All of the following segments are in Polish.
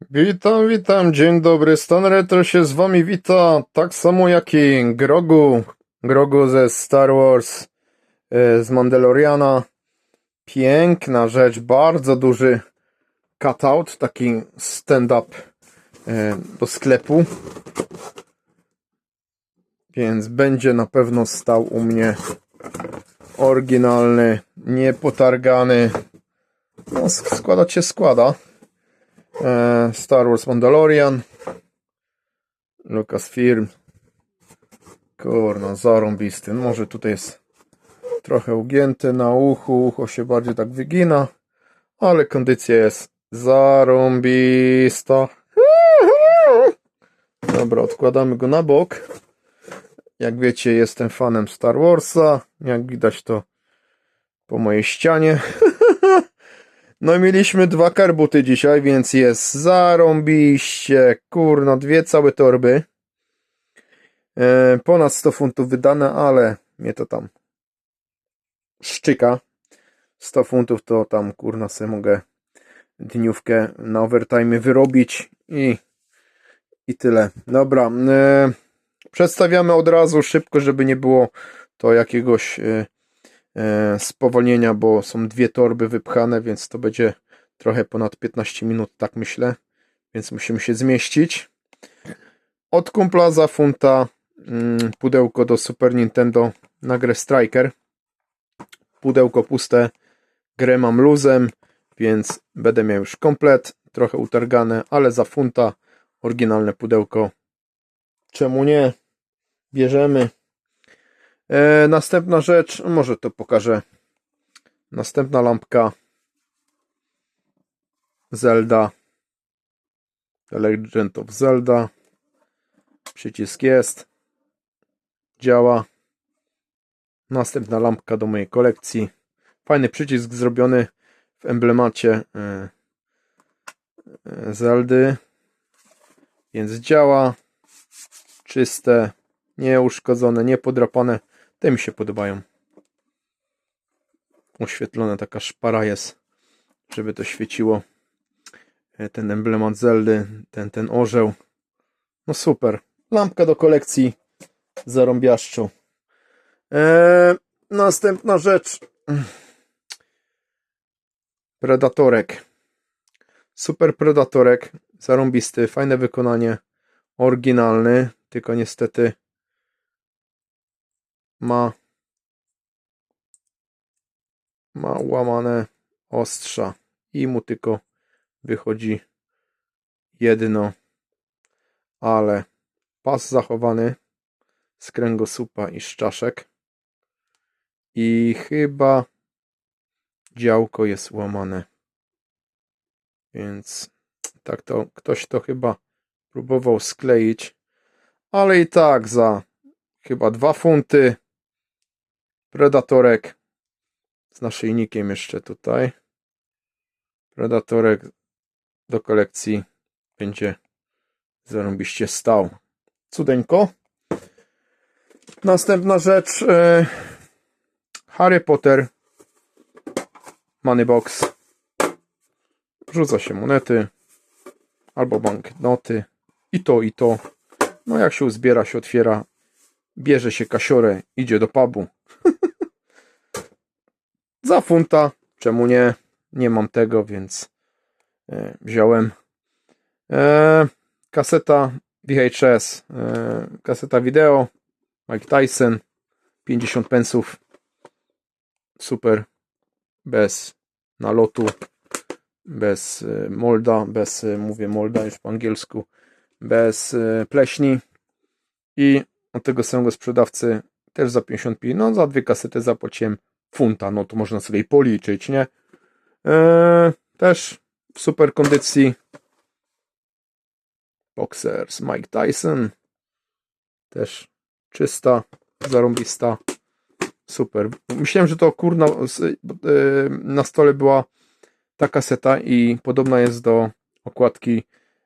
Witam, witam, dzień dobry, Stan Retro się z wami wita, tak samo jak i Grogu, Grogu ze Star Wars, e, z Mandaloriana. Piękna rzecz, bardzo duży cutout, taki stand-up e, do sklepu. Więc będzie na pewno stał u mnie oryginalny, niepotargany. No, sk- składać się składa. E, Star Wars Mandalorian. Lucasfilm. Kurna, zarąbisty. Może tutaj jest trochę ugięty na uchu, ucho się bardziej tak wygina, ale kondycja jest zarąbista. Dobra, odkładamy go na bok. Jak wiecie, jestem fanem Star Warsa. Jak widać to po mojej ścianie. No mieliśmy dwa karbuty dzisiaj, więc jest zarąbiście. Kurno, dwie całe torby. E, ponad 100 funtów wydane, ale mnie to tam szczyka. 100 funtów to tam, kurna, sobie mogę dniówkę na overtime wyrobić i, i tyle. Dobra, e, przedstawiamy od razu szybko, żeby nie było to jakiegoś e, spowolnienia, bo są dwie torby wypchane, więc to będzie trochę ponad 15 minut, tak myślę, więc musimy się zmieścić. Od kumpla za funta mm, pudełko do Super Nintendo na grę Striker. Pudełko puste, grę mam luzem, więc będę miał już komplet, trochę utargane, ale za funta oryginalne pudełko. Czemu nie? Bierzemy. E, następna rzecz, może to pokażę. Następna lampka Zelda. The Legend of Zelda. Przycisk jest. Działa. Następna lampka do mojej kolekcji. Fajny przycisk zrobiony w emblemacie e, e, Zeldy. Więc działa. Czyste, nieuszkodzone, niepodrapane. Te mi się podobają. Oświetlona taka szpara jest, żeby to świeciło. E, Ten emblemat Zeldy, ten, ten orzeł. No super. Lampka do kolekcji zarąbiaszczą. Eee, następna rzecz. Predatorek. Super Predatorek. Zarąbisty, fajne wykonanie. Oryginalny, tylko niestety ma. Ma łamane ostrza i mu tylko wychodzi jedno, ale pas zachowany z kręgosłupa i z czaszek. I chyba działko jest łamane. Więc tak to ktoś to chyba próbował skleić. Ale i tak za chyba dwa funty Predatorek z naszyjnikiem jeszcze tutaj. Predatorek do kolekcji będzie zarąbiście stał. Cudeńko. Następna rzecz. e, Harry Potter. Moneybox. Rzuca się monety. Albo banknoty. I to, i to. No jak się uzbiera, się otwiera. Bierze się kasiorę, idzie do pubu. Za funta, czemu nie? Nie mam tego, więc e, wziąłem. E, kaseta VHS, e, kaseta wideo, Mike Tyson, 50 pensów. Super, bez nalotu, bez molda, bez, mówię molda już po angielsku, bez pleśni i od tego samego sprzedawcy też za 55, no za dwie kasety zapłaciłem funta, no to można sobie policzyć, nie? Eee, też w super kondycji Boxers Mike Tyson też czysta, zarąbista super. Myślałem, że to kurna z- e, na stole była ta kaseta i podobna jest do okładki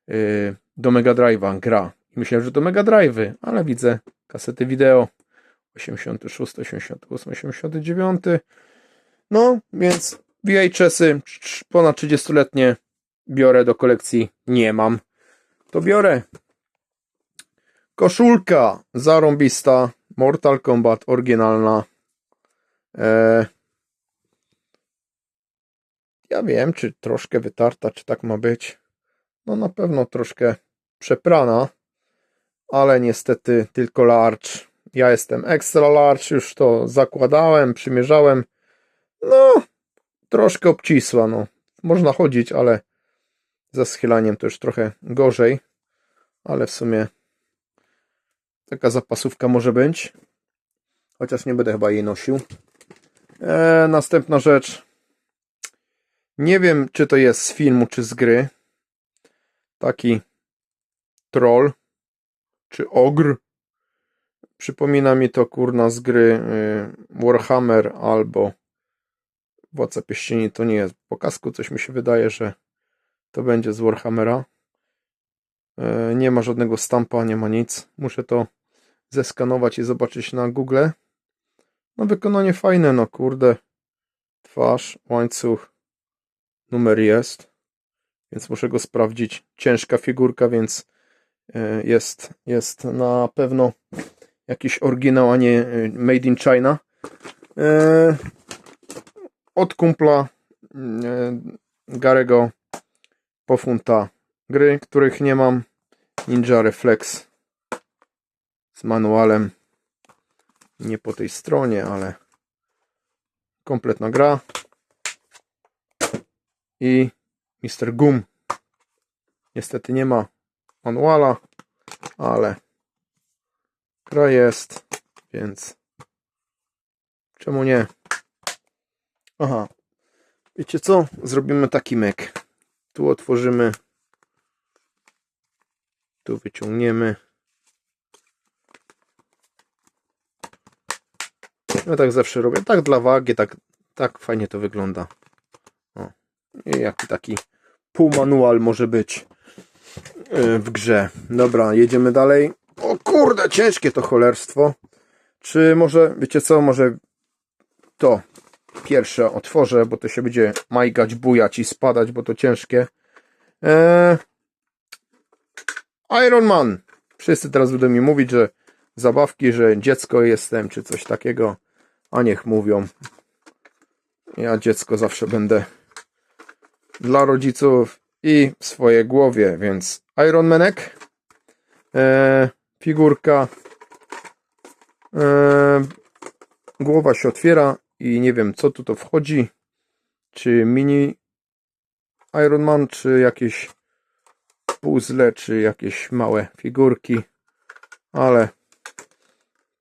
e, do Mega Drive'a gra. Myślałem, że to Mega Drive'y, ale widzę kasety wideo 86, 88, 89. No, więc VHS-y ponad 30-letnie biorę do kolekcji. Nie mam. To biorę. Koszulka zarąbista. Mortal Kombat oryginalna. E, ja wiem, czy troszkę wytarta, czy tak ma być. No na pewno troszkę przeprana, ale niestety tylko large. Ja jestem extra large, już to zakładałem, przymierzałem. No, troszkę obcisła, no. Można chodzić, ale ze schylaniem to już trochę gorzej. Ale w sumie taka zapasówka może być. Chociaż nie będę chyba jej nosił. E, następna rzecz. Nie wiem, czy to jest z filmu, czy z gry. Taki troll, czy ogr. Przypomina mi to kurna z gry y, Warhammer albo Władca Pieścieni. To nie jest. Po kasku coś mi się wydaje, że to będzie z Warhammera. E, Nie ma żadnego stampa, nie ma nic. Muszę to zeskanować i zobaczyć na Google. No wykonanie fajne, no kurde. Twarz, łańcuch, numer jest. Więc muszę go sprawdzić. Ciężka figurka, więc e, jest, jest na pewno jakiś oryginał, a nie e, made in China. E, Od kumpla e, Garego po funta gry, których nie mam. Ninja Reflex z manualem. Nie po tej stronie, ale kompletna gra. I Mr. Gum. Niestety nie ma manuala, ale gra jest, więc czemu nie? Aha, wiecie co? Zrobimy taki myk. Tu otworzymy, tu wyciągniemy. Ja tak zawsze robię, tak dla wagi, tak, tak fajnie to wygląda. O. I jaki taki półmanual może być yy, w grze. Dobra, jedziemy dalej. O kurde, ciężkie to cholerstwo. Czy może, wiecie co, może to pierwsze otworzę, bo to się będzie majgać, bujać i spadać, bo to ciężkie. Eee, Iron Man. Wszyscy teraz będą mi mówić, że zabawki, że dziecko jestem, czy coś takiego. A niech mówią. Ja dziecko zawsze będę dla rodziców i w swojej głowie, więc Iron Manek. Eee, figurka. Eee, głowa się otwiera i nie wiem co tu to wchodzi. Czy mini Iron Man, czy jakieś puzzle, czy jakieś małe figurki. Ale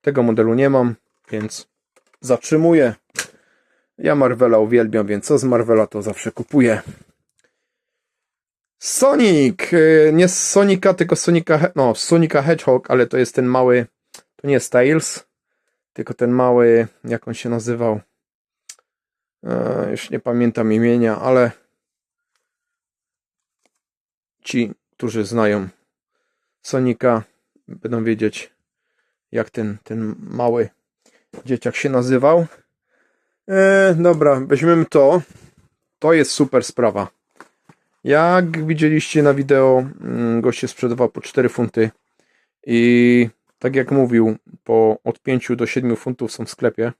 tego modelu nie mam, więc zatrzymuję. Ja Marvela uwielbiam, więc co z Marvela to zawsze kupuję. Sonic! Yy, Nie z Sonika, tylko Sonika, no, Sonika Hedgehog, ale to jest ten mały, to nie jest Tails, tylko ten mały, jak on się nazywał. E, już nie pamiętam imienia, ale ci, którzy znają Sonika, będą wiedzieć, jak ten, ten mały dzieciak się nazywał. E, dobra, weźmiemy to. To jest super sprawa. Jak widzieliście na wideo, mm, goście sprzedawał po 4 funty i tak jak mówił, po od 5 do 7 funtów są w sklepie.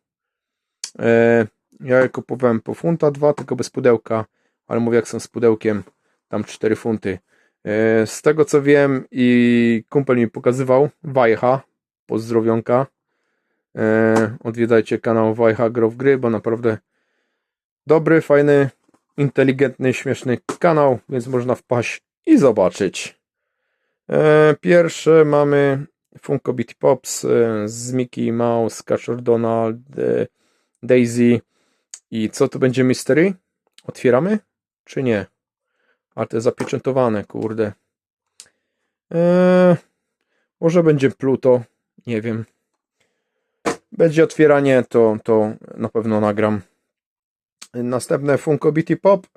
E, ja kupowałem po funta, dwa, tylko bez pudełka, ale mówię jak są z pudełkiem, tam 4 funty. E, z tego co wiem i kumpel mi pokazywał, Wajcha, pozdrowionka. E, odwiedzajcie kanał Wajcha Grow Gry, bo naprawdę dobry, fajny, inteligentny, śmieszny kanał, więc można wpaść i zobaczyć. E, pierwsze mamy Funko Bitty Pops e, z Mickey Mouse, Kaczor Donald, e, Daisy i co tu będzie mystery? Otwieramy? Czy nie? Ale to jest zapieczętowane, kurde. Może będzie Pluto, nie wiem. Będzie otwieranie, to, to na pewno nagram. Następne Funko Bitty Pop,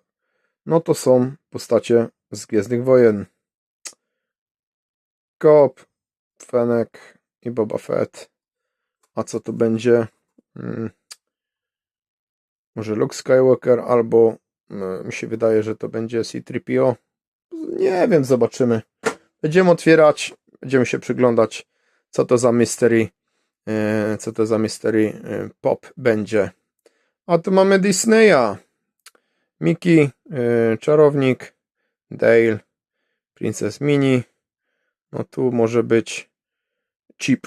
no to są postacie z Gwiezdnych Wojen. Cobb, Fennec i Boba Fett. A co to będzie? Hmm. Może Luke Skywalker albo mm, mi się wydaje, że to będzie C-3PO. Nie wiem, zobaczymy. Będziemy otwierać, będziemy się przyglądać, co to za mystery, e, co to za mystery e, pop będzie. A tu mamy Disneya. Mickey, e, Czarownik, Dale, Princess Mini. No tu może być Chip.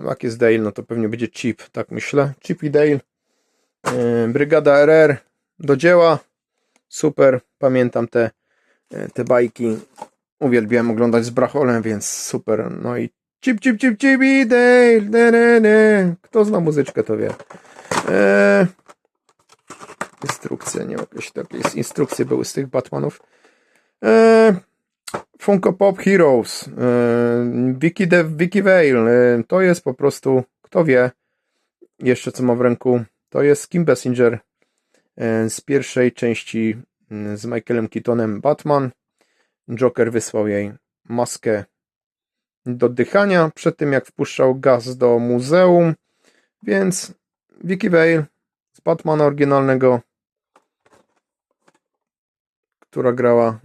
Jak jest Dale, no to pewnie będzie Chip, tak myślę. Chip i Dale. E, Brygada RR do dzieła. Super, pamiętam te, e, te bajki. Uwielbiałem oglądać z Bracholem, więc super. No i Chip, Chip, Chip, Chip i Dale. Ne, ne, ne. Kto zna muzyczkę, to wie. E, instrukcje, nie jakieś takie instrukcje były z tych Batmanów. E, Funko Pop Heroes, e, Wiki, e, to jest po prostu, kto wie, jeszcze co ma w ręku, to jest Kim Basinger e, z pierwszej części z Michaelem Keatonem Batman. Joker wysłał jej maskę do oddychania przed tym jak wpuszczał gaz do muzeum, więc Wiki Vale z Batmana oryginalnego która grała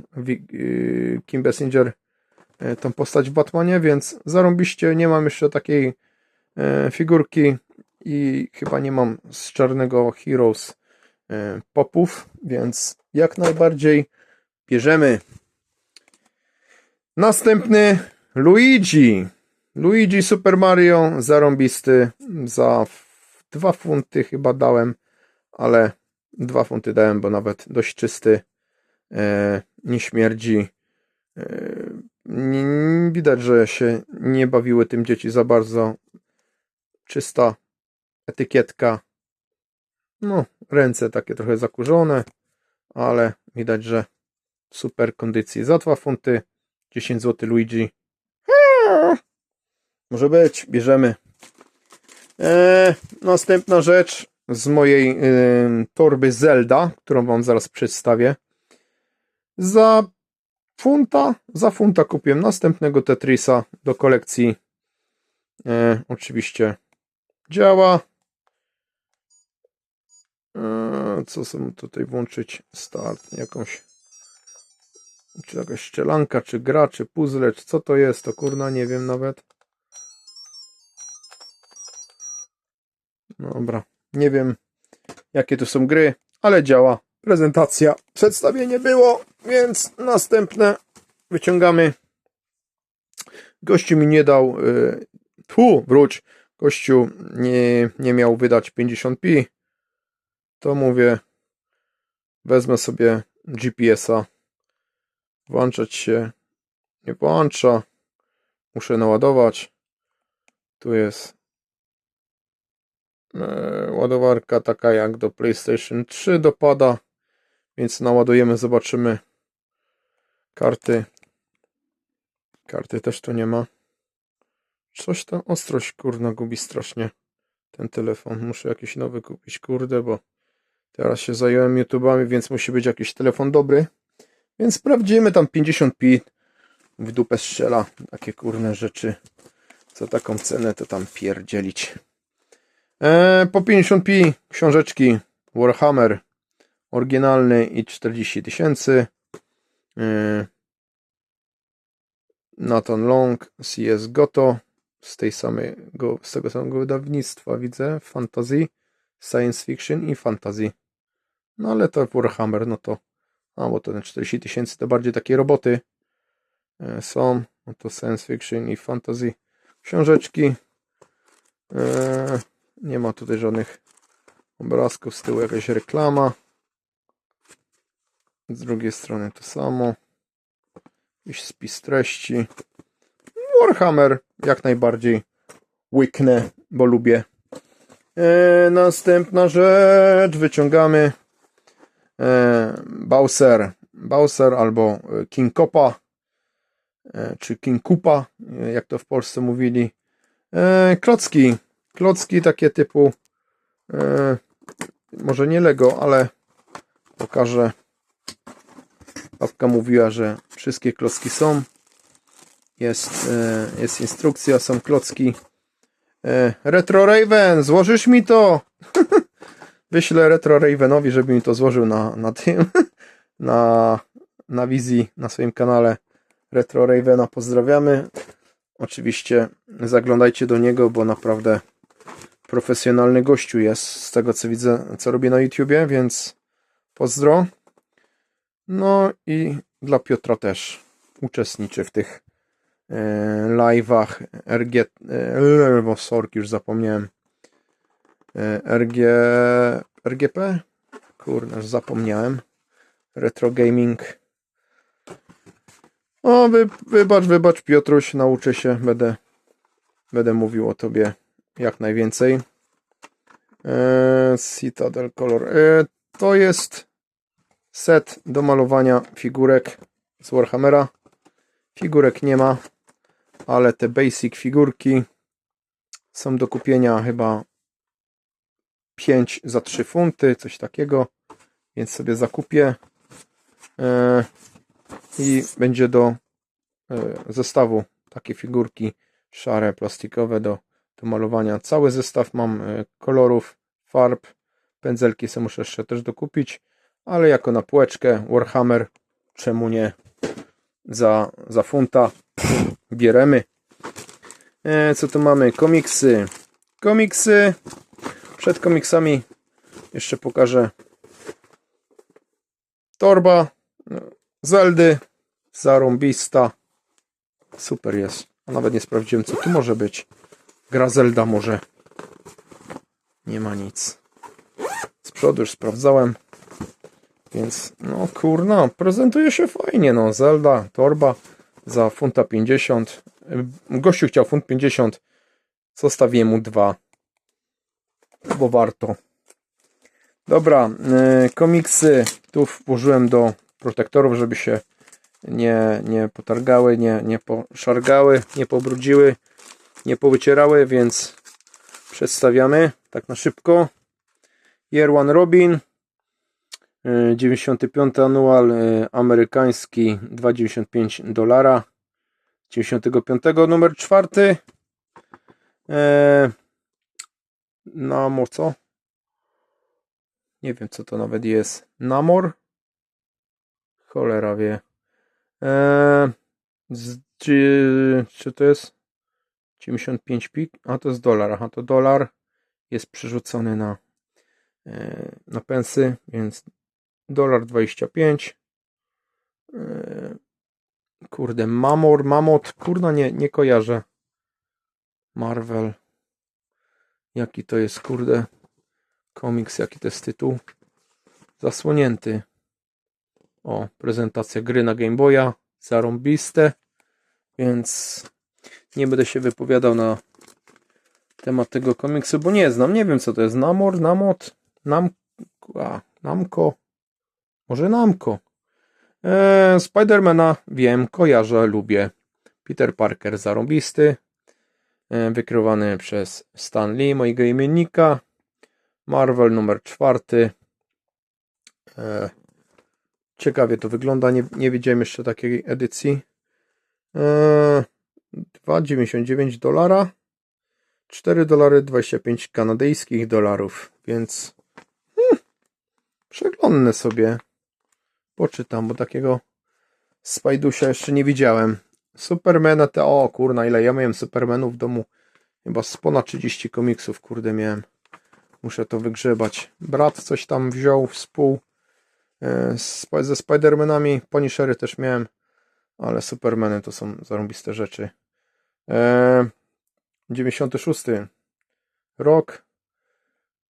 yy, Kim Basinger yy, tą postać w Batmanie, więc zarąbiście nie mam jeszcze takiej yy, figurki i chyba nie mam z czarnego Heroes yy, popów, więc jak najbardziej bierzemy. Następny Luigi. Luigi Super Mario, zarąbisty, za dwa funty chyba dałem, ale dwa funty dałem, bo nawet dość czysty e, nie śmierdzi. E, widać, że się nie bawiły tym dzieci za bardzo. Czysta etykietka. No, ręce takie trochę zakurzone, ale widać, że w super kondycji. Za 2 funty 10 zł Luigi. Eee, Może być, bierzemy. E, następna rzecz z mojej em, torby Zelda, którą wam zaraz przedstawię. Za funta, za funta kupiłem następnego Tetrisa do kolekcji. E, oczywiście działa. E, co sobie tutaj włączyć? Start, jakąś czy jakaś szczelanka, czy gra, czy puzzle, czy co to jest, to kurna nie wiem nawet. Dobra, nie wiem jakie to są gry, ale działa. Prezentacja, przedstawienie było, więc następne wyciągamy. Gościu mi nie dał, y, tu wróć, gościu nie, nie miał wydać 50p, to mówię, wezmę sobie GPS-a, włączać się, nie włącza, muszę naładować, tu jest e, ładowarka taka jak do PlayStation 3 dopada, więc naładujemy, zobaczymy karty. Karty też tu nie ma. Coś tam ostrość kurna gubi strasznie ten telefon. Muszę jakiś nowy kupić, kurde, bo teraz się zająłem YouTubami, więc musi być jakiś telefon dobry. Więc sprawdzimy tam 50p w dupę strzela. Takie kurne rzeczy. Co taką cenę to tam pierdzielić. E, po 50p książeczki Warhammer oryginalny i 40 tysięcy. E, Nathan Long, CS Goto z tej samego, z tego samego wydawnictwa widzę, fantasy, science fiction i fantasy. No ale to Warhammer, no to a bo to ten 40 tysięcy to bardziej takie roboty e, są, no to science fiction i fantasy książeczki. E, nie ma tutaj żadnych obrazków, z tyłu jakaś reklama. Z drugiej strony to samo. Jakiś spis treści. Warhammer jak najbardziej łyknę, bo lubię. E, następna rzecz. Wyciągamy e, Bowser. Bowser albo e, King Kopa. E, czy King Kupa, e, jak to w Polsce mówili. E, klocki. Klocki takie typu e, może nie Lego, ale pokażę. Mówiła, że wszystkie klocki są. Jest, e, jest instrukcja, są klocki. E, Retro Raven, złożysz mi to? Wyślę Retro Ravenowi, żeby mi to złożył na, na tym, na na wizji na swoim kanale Retro Ravena. Pozdrawiamy. Oczywiście zaglądajcie do niego, bo naprawdę profesjonalny gościu jest z tego co widzę, co robi na YouTubie, więc pozdro. No i dla Piotra też uczestniczy w tych e, live'ach RG, e, bo sorki już zapomniałem. E, RG, RGP? Kurde, już zapomniałem. Retro Gaming. O, wy, wybacz, wybacz Piotruś, nauczę się, będę, będę mówił o tobie jak najwięcej. Citadel Color. To jest set do malowania figurek z Warhammera. Figurek nie ma, ale te basic figurki są do kupienia chyba 5 za 3 funty, coś takiego, więc sobie zakupię e, i będzie do e, zestawu takie figurki szare, plastikowe do, do malowania. Cały zestaw mam e, kolorów, farb, pędzelki sobie muszę jeszcze też dokupić, ale jako na półeczkę Warhammer, czemu nie za, za funta bieremy. E, co tu mamy? Komiksy. Komiksy. Przed komiksami jeszcze pokażę torba no, Zeldy. Zarąbista. Super jest. A nawet nie sprawdziłem, co tu może być. Gra Zelda może. Nie ma nic. Z przodu już sprawdzałem. Więc, no kurna, prezentuje się fajnie, no. Zelda, torba za funta 50. Gościu chciał funt 50. Zostawię mu dwa. Bo warto. Dobra, yy, komiksy tu włożyłem do protektorów, żeby się nie, nie potargały, nie, nie poszargały, nie pobrudziły, nie powycierały, więc przedstawiamy tak na szybko. Year One Robin, y, 95 anual y, amerykański 2,95 dolara. 95 numer czwarty. E, Namo co? Nie wiem co to nawet jest. Namor? Cholera wie. Eee, z, czy, czy to jest 95 pik? A to jest dolar. Aha, to dolar jest przerzucony na, e, na pensy, więc dolar 25. E, kurde, Mamor, Mamot, kurna nie, nie kojarzę. Marvel. Jaki to jest, kurde, komiks, jaki to jest tytuł. Zasłonięty. O, prezentacja gry na Game Boya. Zarąbiste. Więc nie będę się wypowiadał na temat tego komiksu, bo nie znam. Nie wiem, co to jest. Namor, Namot, Nam... A, Namco. Może Namco. Eee, Spidermana wiem, kojarzę, lubię. Peter Parker zarąbisty. Eee, wykryowany przez Stan Lee, mojego imiennika. Marvel numer czwarty. Eee, Ciekawie to wygląda. Nie, nie widziałem jeszcze takiej edycji. Eee, 2,99 dolara. 4 dolary 25 kanadyjskich dolarów. Więc hmm, przeglądnę sobie. Poczytam, bo takiego Spajdusia jeszcze nie widziałem. Supermana te... O kurna, ile ja miałem Supermanów w domu. Chyba z ponad 30 komiksów, kurde, miałem. Muszę to wygrzebać. Brat coś tam wziął współ E, ze Spidermanami, Punishery też miałem, ale Supermany to są zarąbiste rzeczy. 96 e, rok,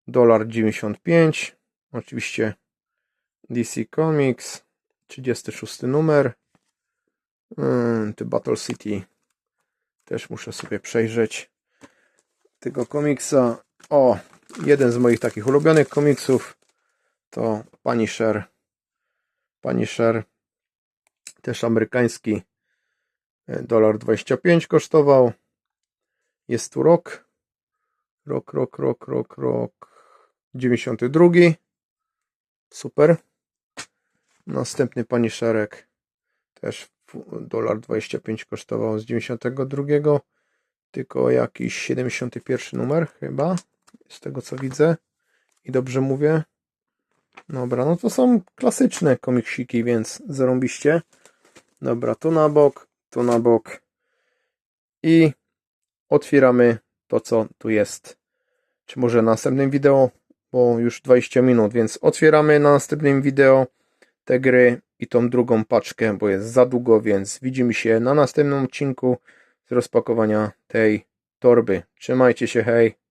dolar 95, oczywiście DC Comics, 36 numer, e, The Battle City, też muszę sobie przejrzeć tego komiksa. O, jeden z moich takich ulubionych komiksów to Punisher Punisher też amerykański e, dolar 25 kosztował. Jest tu rok. Rok, rok, rok, rok, rok 92. Super. Następny Punisherek też dolar 25 kosztował z 92. Tylko jakiś 71 numer chyba. Z tego co widzę. I dobrze mówię. Dobra, no to są klasyczne komiksiki, więc zarąbiście. Dobra, tu na bok, tu na bok. I otwieramy to, co tu jest. Czy może na następnym wideo, bo już 20 minut, więc otwieramy na następnym wideo te gry i tą drugą paczkę, bo jest za długo, więc widzimy się na następnym odcinku z rozpakowania tej torby. Trzymajcie się, hej!